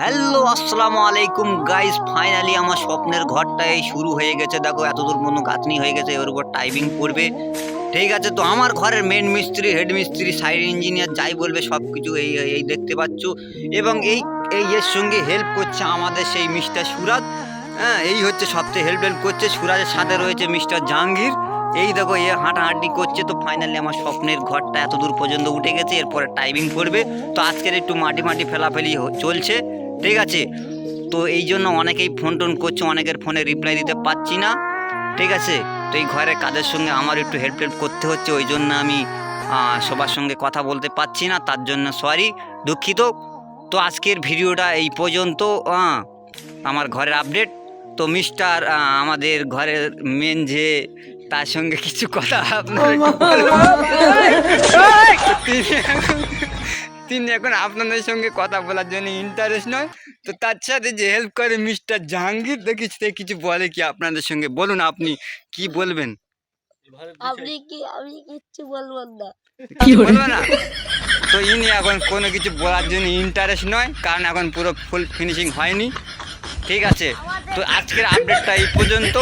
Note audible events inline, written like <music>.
Hello, আসসালামু আলাইকুম। Guys finally আমার স্বপ্নের ঘরটা এই শুরু হয়ে গেছে। দেখো এত দূর মতো গাঁথনি হয়ে গেছে, এর উপর টাইপিং করবে ঠিক আছে, তো আমার ঘরের মেন মিস্ত্রি হেড মিস্ত্রি সাইড ইঞ্জিনিয়ার যাই বলবে সব কিছু এই, এই- দেখতে পাচ্ছ। এবং এই এই এর সঙ্গে হেল্প করছে আমাদের সেই মিস্টার সুরাজ। হ্যাঁ এই হচ্ছে সবচেয়ে হেল্প হেল্প করছে। সুরাজের সাথে রয়েছে মিস্টার জাহাঙ্গীর। এই দেখো, এ হাঁটাহাঁটি করছে। তো ফাইনালি আমার স্বপ্নের ঘরটা এত দূর পর্যন্ত উঠে গেছে, এরপরে টাইপিং করবে তো আজকের একটু মাটি মাটি ফেলাফেলি চলছে। ঠিক আছে? তো এই জন্য অনেকেই ফোন টোন করছে অনেকের ফোনে রিপ্লাই দিতে পারছি না। ঠিক আছে? তো এই ঘরের কাজের সঙ্গে আমার একটু হেল্প হেল্প করতে হচ্ছে ওই জন্য আমি সবার সঙ্গে কথা বলতে পারছি না তার জন্য সরি দুঃখিত। তো আজকের ভিডিওটা এই পর্যন্ত আমার ঘরের আপডেট তো মিস্টার আমাদের ঘরের মেন যে তার সঙ্গে কিছু কথা আপনার? <laughs> তিনি এখন- আপনাদের সঙ্গে কথা বলার জন্য ইন্টারেস্ট নয়। তো তার সাথে যে হেল্প করে মিস্টার জাহাঙ্গীর দেখি সে কিছু বলে কি আপনাদের সঙ্গে? বলুন আপনি কি বলবেন? আপনি কি আমি কিচ্ছু বলব না। বলবে না? তো ইনি এখন কোনো কিছু বলার জন্য ইন্টারেস্ট নয় কারণ এখন পুরো ফুল ফিনিশিং হয়নি। ঠিক আছে? তো আজকের আপডেটটা এই পর্যন্ত।